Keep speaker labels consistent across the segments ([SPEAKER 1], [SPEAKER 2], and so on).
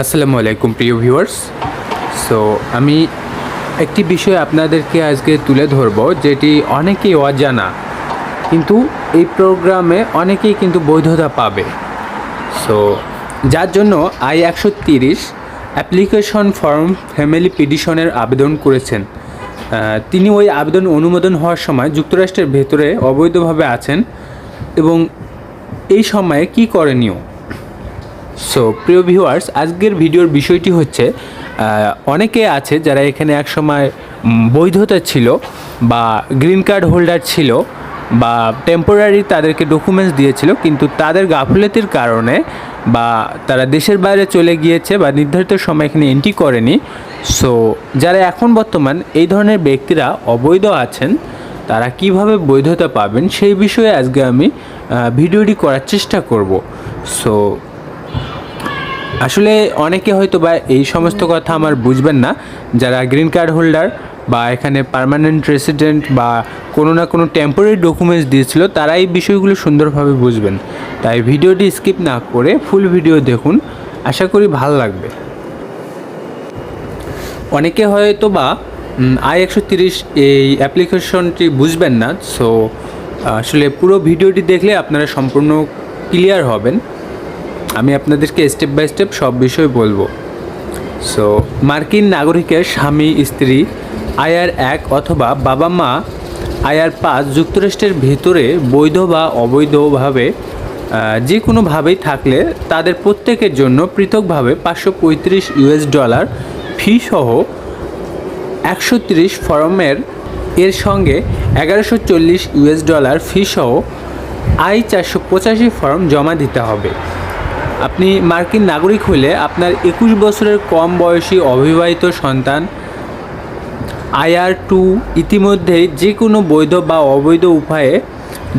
[SPEAKER 1] আসসালামু আলাইকুম, প্রিয় ভিউয়ার্স। সো আমি একটি বিষয় আপনাদেরকে আজকে তুলে ধরব, যেটি অনেকেই অজানা, কিন্তু এই প্রোগ্রামে অনেকেই কিন্তু বৈধতা পাবে। সো যার জন্য আই একশো তিরিশ অ্যাপ্লিকেশন ফর্ম ফ্যামিলি পিটিশনের আবেদন করেছেন। তিনি ওই আবেদন অনুমোদন হওয়ার সময় যুক্তরাষ্ট্রের ভেতরে অবৈধভাবে আছেন এবং এই সময়ে কি করণীয়? সো প্রিয় ভিউয়ার্স আজকের ভিডিওর বিষয়টি হচ্ছে অনেকে আছে যারা এখানে একসময় বৈধতা ছিল বা গ্রিন কার্ড হোল্ডার ছিল বা টেম্পোরারি তাদেরকে ডকুমেন্টস দিয়েছিল, কিন্তু তাদের গাফলতির কারণে বা তারা দেশের বাইরে চলে গিয়েছে বা নির্ধারিত সময় এখানে এন্ট্রি করেনি। সো যারা এখন বর্তমান এই ধরনের ব্যক্তিরা অবৈধ আছেন, তারা কীভাবে বৈধতা পাবেন সেই বিষয়ে আজকে আমি ভিডিওটি করার চেষ্টা করব। সো আসলে অনেকে হয়তো বা এই সমস্ত কথা আমার বুঝবেন না। যারা গ্রিন কার্ড হোল্ডার বা এখানে পার্মানেন্ট রেসিডেন্ট বা কোনো না কোনো টেম্পোরারি ডকুমেন্টস দিয়েছিল, তারা এই বিষয়গুলো সুন্দরভাবে বুঝবেন। তাই ভিডিওটি স্কিপ না করে ফুল ভিডিও দেখুন। আশা করি ভালো লাগবে। অনেকে হয়তো বা আই একশো তিরিশ এই অ্যাপ্লিকেশনটি বুঝবেন না। সো আসলে পুরো ভিডিওটি দেখলে আপনারা সম্পূর্ণ ক্লিয়ার হবেন। আমি আপনাদেরকে স্টেপ বাই স্টেপ সব বিষয় বলব। সো মার্কিন নাগরিকের স্বামী, স্ত্রী আয়ার এক অথবা বাবা মা আয়ার পাঁচ যুক্তরাষ্ট্রের ভেতরে বৈধ বা অবৈধভাবে যে কোনোভাবেই থাকলে তাদের প্রত্যেকের জন্য পৃথকভাবে পাঁচশো পঁয়ত্রিশ ইউএস ডলার ফি সহ একশো তিরিশ ফরমের এর সঙ্গে এগারোশো চল্লিশ ইউএস ডলার ফি সহ আই চারশো পঁচাশি ফর্ম জমা দিতে হবে। আপনি মার্কিন নাগরিক হলে আপনার একুশ বছরের কম বয়সী অবিবাহিত সন্তান আইআর টু ইতিমধ্যেই যে কোনো বৈধ বা অবৈধ উপায়ে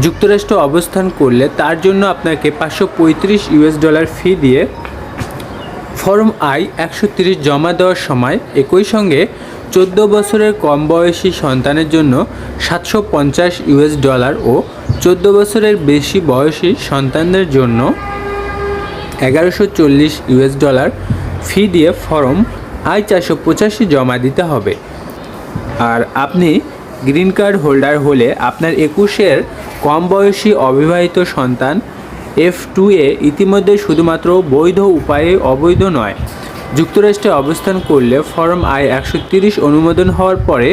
[SPEAKER 1] যুক্তরাষ্ট্র অবস্থান করলে তার জন্য আপনাকে পাঁচশো পঁয়ত্রিশ ইউএস ডলার ফি দিয়ে ফর্ম আই একশো তিরিশ জমা দেওয়ার সময় একই সঙ্গে চোদ্দ বছরের কম বয়সী সন্তানের জন্য সাতশো পঞ্চাশ ইউএস ডলার ও চোদ্দ বছরের বেশি বয়সী সন্তানদের জন্য এগারোশো চল্লিশ ইউএস ডলার ফি দিয়ে ফর্ম আই চারশো পঁচাশি জমা দিতে হবে। আর আপনি গ্রিন কার্ড হোল্ডার হলে আপনার একুশের কম বয়সী অবিবাহিত সন্তান এফ টু এ ইতিমধ্যে শুধুমাত্র বৈধ উপায়ে অবৈধ নয়। যুক্তরাষ্ট্রে অবস্থান করলে ফর্ম আই একশো তিরিশ অনুমোদন হওয়ার পরে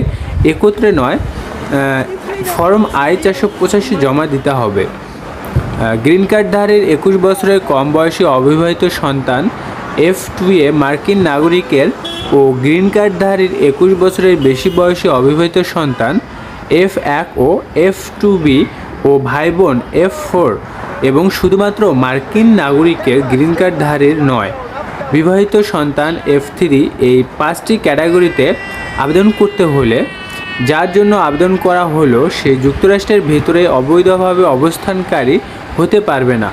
[SPEAKER 1] একত্রে নয় ফর্ম আই চারশো পঁচাশি জমা দিতে হবে। গ্রিন কার্ডধারীর একুশ বছরের কম বয়সী অবিবাহিত সন্তান এফ টু এ মার্কিন নাগরিকের ও গ্রিন কার্ডধারীর একুশ বছরের বেশি বয়সী অবিবাহিত সন্তান এফ এক ও এফ টু বি ও ভাই বোন এফ ফোর এবং শুধুমাত্র মার্কিন নাগরিকের গ্রিন কার্ডধারীর নয়। বিবাহিত সন্তান এফ থ্রি এই পাঁচটি ক্যাটাগরিতে আবেদন করতে হলে যার জন্য আবেদন করা হলো সে যুক্তরাষ্ট্রের ভেতরে অবৈধভাবে অবস্থানকারী হতে পারবে না।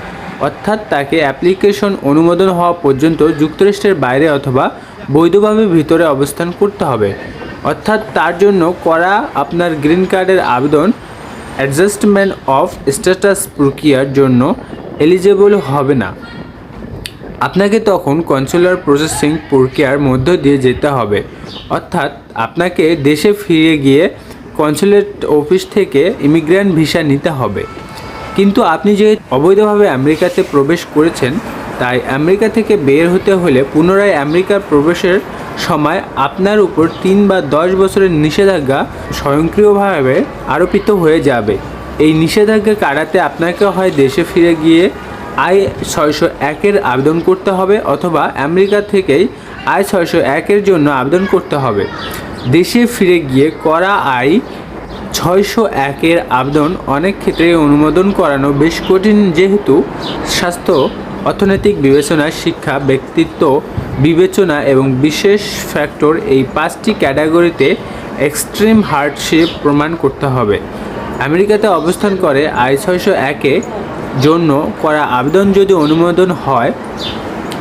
[SPEAKER 1] অর্থাৎ তাকে অ্যাপ্লিকেশন অনুমোদন হওয়া পর্যন্ত যুক্তরাষ্ট্রের বাইরে অথবা বৈধভাবে ভিতরে অবস্থান করতে হবে। অর্থাৎ তার জন্য করা আপনার গ্রিন কার্ডের আবেদন অ্যাডজাস্টমেন্ট অফ স্ট্যাটাস প্রক্রিয়ার জন্য এলিজেবল হবে না। আপনাকে তখন কনসুলার প্রসেসিং প্রক্রিয়ার মধ্য দিয়ে যেতে হবে। অর্থাৎ আপনাকে দেশে ফিরে গিয়ে কনসুলেট অফিস থেকে ইমিগ্রেন্ট ভিসা নিতে হবে। কিন্তু আপনি যে অবৈধভাবে আমেরিকাতে প্রবেশ করেছেন, তাই আমেরিকা থেকে বের হতে হলে পুনরায় আমেরিকার প্রবেশের সময় আপনার উপর তিন বা দশ বছরের নিষেধাজ্ঞা স্বয়ংক্রিয়ভাবে আরোপিত হয়ে যাবে। এই নিষেধাজ্ঞা কাটাতে আপনাকে হয় দেশে ফিরে গিয়ে আই ছয়শো একের আবেদন করতে হবে অথবা আমেরিকা থেকেই আই ছয়শো একের জন্য আবেদন করতে হবে। দেশে ফিরে গিয়ে করা আই ছয়শো একের আবেদন অনেক ক্ষেত্রে অনুমোদন করানো বেশ কঠিন, যেহেতু স্বাস্থ্য, অর্থনৈতিক বিবেচনা, শিক্ষা, ব্যক্তিত্ব বিবেচনা এবং বিশেষ ফ্যাক্টর এই পাঁচটি ক্যাটাগরিতে এক্সট্রিম হার্ডশিপ প্রমাণ করতে হবে। আমেরিকাতে অবস্থান করে আই ছয়শো একে জন্য করা আবেদন যদি অনুমোদন হয়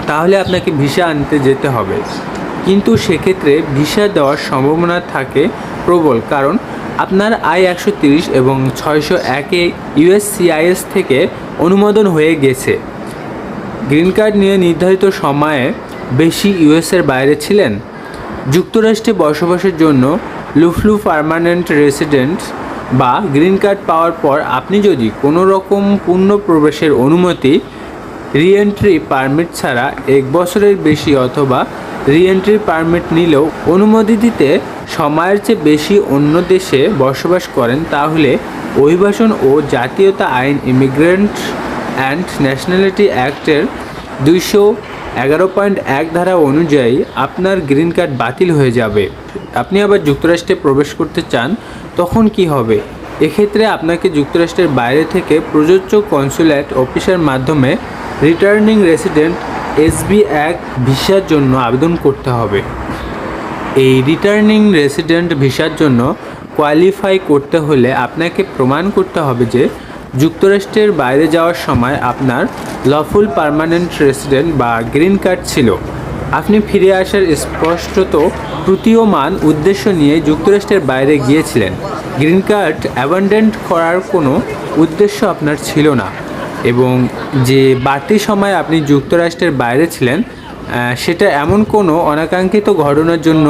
[SPEAKER 1] তাহলে আপনাকে ভিসা আনতে যেতে হবে। কিন্তু সেক্ষেত্রে ভিসা দেওয়ার সম্ভাবনা থাকে প্রবল, কারণ আপনার আই একশো তিরিশ এবং ছয়শো একে ইউএসসিআইএস থেকে অনুমোদন হয়ে গেছে। গ্রিন কার্ড নিয়ে নির্ধারিত সময়ে বেশি ইউএসের বাইরে ছিলেন। যুক্তরাষ্ট্রে বসবাসের জন্য লুফলু পার্মানেন্ট রেসিডেন্ট বা গ্রিন কার্ড পাওয়ার পর আপনি যদি কোনো রকম পূর্ণ প্রবেশের অনুমতি রিএন্ট্রি পারমিট ছাড়া এক বছরের বেশি অথবা রিএন্ট্রি পারমিট নিলেও অনুমতি দিতে সময়ের চেয়ে বেশি অন্য দেশে বসবাস করেন, তাহলে অভিবাসন ও জাতীয়তা আইন ইমিগ্রেন্ট অ্যান্ড ন্যাশনালিটি অ্যাক্টের দুইশো এগারো পয়েন্ট এক ধারা অনুযায়ী আপনার গ্রিন কার্ড বাতিল হয়ে যাবে। আপনি আবার যুক্তরাষ্ট্রে প্রবেশ করতে চান, তখন কি হবে? এক্ষেত্রে আপনাকে যুক্তরাষ্ট্রের বাইরে থেকে প্রযোজ্য কনসুলেট অফিসের মাধ্যমে রিটার্নিং রেসিডেন্ট এসবি এক ভিসার জন্য আবেদন করতে হবে। এই রিটার্নিং রেসিডেন্ট ভিসার জন্য কোয়ালিফাই করতে হলে আপনাকে প্রমাণ করতে হবে যে যুক্তরাষ্ট্রের বাইরে যাওয়ার সময় আপনার লফুল পার্মানেন্ট রেসিডেন্ট বা গ্রিন কার্ড ছিল। আপনি ফিরে আসার স্পষ্টত প্রতীয়মান উদ্দেশ্য নিয়ে যুক্তরাষ্ট্রের বাইরে গিয়েছিলেন। গ্রিন কার্ড অ্যাবান্ডেন্ট করার কোনো উদ্দেশ্য আপনার ছিল না এবং যে বাড়তি সময় আপনি যুক্তরাষ্ট্রের বাইরে ছিলেন সেটা এমন কোনো অনাকাঙ্ক্ষিত ঘটনার জন্য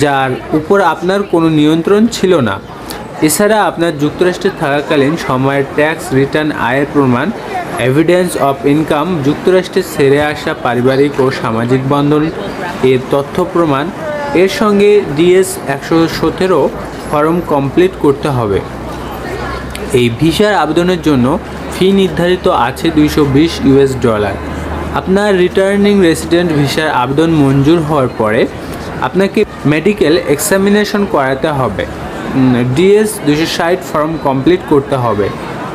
[SPEAKER 1] যার উপর আপনার কোনো নিয়ন্ত্রণ ছিল না। এছাড়া আপনার যুক্তরাষ্ট্রে থাকাকালীন সময়ের ট্যাক্স রিটার্ন আয়ের প্রমাণ এভিডেন্স অফ ইনকাম যুক্তরাষ্ট্রে ছেড়ে আসা পারিবারিক ও সামাজিক বন্ধন এর তথ্য প্রমাণ এর সঙ্গে ডিএস একশো সতেরো ফর্ম কমপ্লিট করতে হবে। এই ভিসার আবেদনের জন্য ফি নির্ধারিত আছে দুইশো বিশ ইউএস ডলার। আপনার রিটার্নিং রেসিডেন্ট ভিসার আবেদন মঞ্জুর হওয়ার পরে আপনাকে মেডিকেল এক্সামিনেশন করাতে হবে। ডিএস দুশো ষাট ফর্ম কমপ্লিট করতে হবে।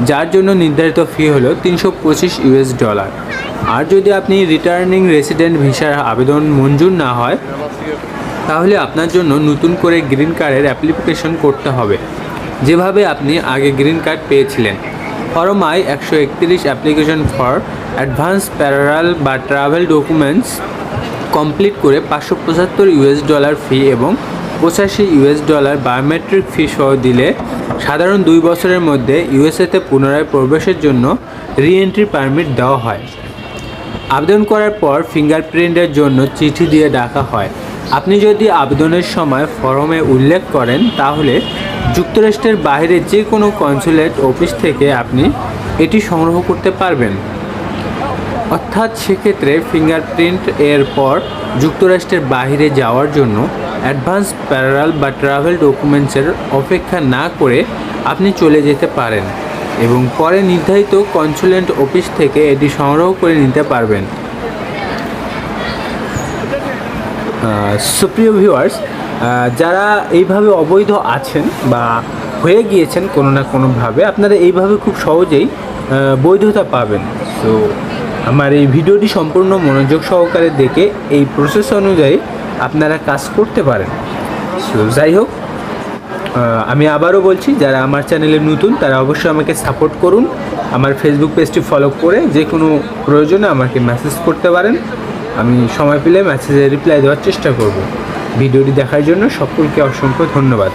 [SPEAKER 1] যার জন্য নির্ধারিত ফি হলো তিনশো পঁচিশ ইউএস ডলার। আর যদি আপনি রিটার্নিং রেসিডেন্ট ভিসার আবেদন মঞ্জুর না হয় তাহলে আপনার জন্য নতুন করে গ্রিন কার্ডের অ্যাপ্লিকেশন করতে হবে। যেভাবে আপনি আগে গ্রিন কার্ড পেয়েছিলেন। ফরম আই একশো একত্রিশ অ্যাপ্লিকেশন ফর অ্যাডভান্স প্যারাল বা ট্রাভেল ডকুমেন্টস কমপ্লিট করে পাঁচশো পঁচাত্তর ইউএস ডলার ফি এবং পঁচাশি ইউএস ডলার বায়োমেট্রিক ফি সহ দিলে সাধারণ দুই বছরের মধ্যে ইউএসএতে পুনরায় প্রবেশের জন্য রিএন্ট্রি পারমিট দেওয়া হয়। আবেদন করার পর ফিঙ্গারপ্রিন্টের জন্য চিঠি দিয়ে ডাকা হয়। আপনি যদি আবেদনের সময় ফর্মে উল্লেখ করেন, তাহলে যুক্তরাষ্ট্রের বাইরে যে কোনো কনসুলেট অফিস থেকে আপনি এটি সংগ্রহ করতে পারবেন। অর্থাৎ সেক্ষেত্রে ফিঙ্গারপ্রিন্ট এর পর যুক্তরাষ্ট্রের বাইরে যাওয়ার জন্য অ্যাডভান্স প্যারাল বা ট্রাভেল ডকুমেন্টসের অপেক্ষা না করে আপনি চলে যেতে পারেন এবং পরে নির্ধারিত কনসুলেন্ট অফিস থেকে এটি সংগ্রহ করে নিতে পারবেন। সুপ্রিয় ভিউয়ার্স যারা এইভাবে অবৈধ আছেন বা হয়ে গিয়েছেন কোনো না কোনোভাবে, আপনারা এইভাবে খুব সহজেই বৈধতা পাবেন। সো আমার এই ভিডিওটি সম্পূর্ণ মনোযোগ সহকারে দেখে, এই প্রসেস অনুযায়ী আপনারা কাজ করতে পারেন। সো যাই হোক আমি আবারও বলছি, যারা আমার চ্যানেলে নতুন, তারা অবশ্যই আমাকে সাপোর্ট করুন। আমার ফেসবুক পেজটি ফলো করে যে কোনো প্রয়োজনে আমাকে মেসেজ করতে পারেন। আমি সময় পেলে মেসেজে রিপ্লাই দেওয়ার চেষ্টা করব। ভিডিওটি দেখার জন্য সকলকে অসংখ্য ধন্যবাদ।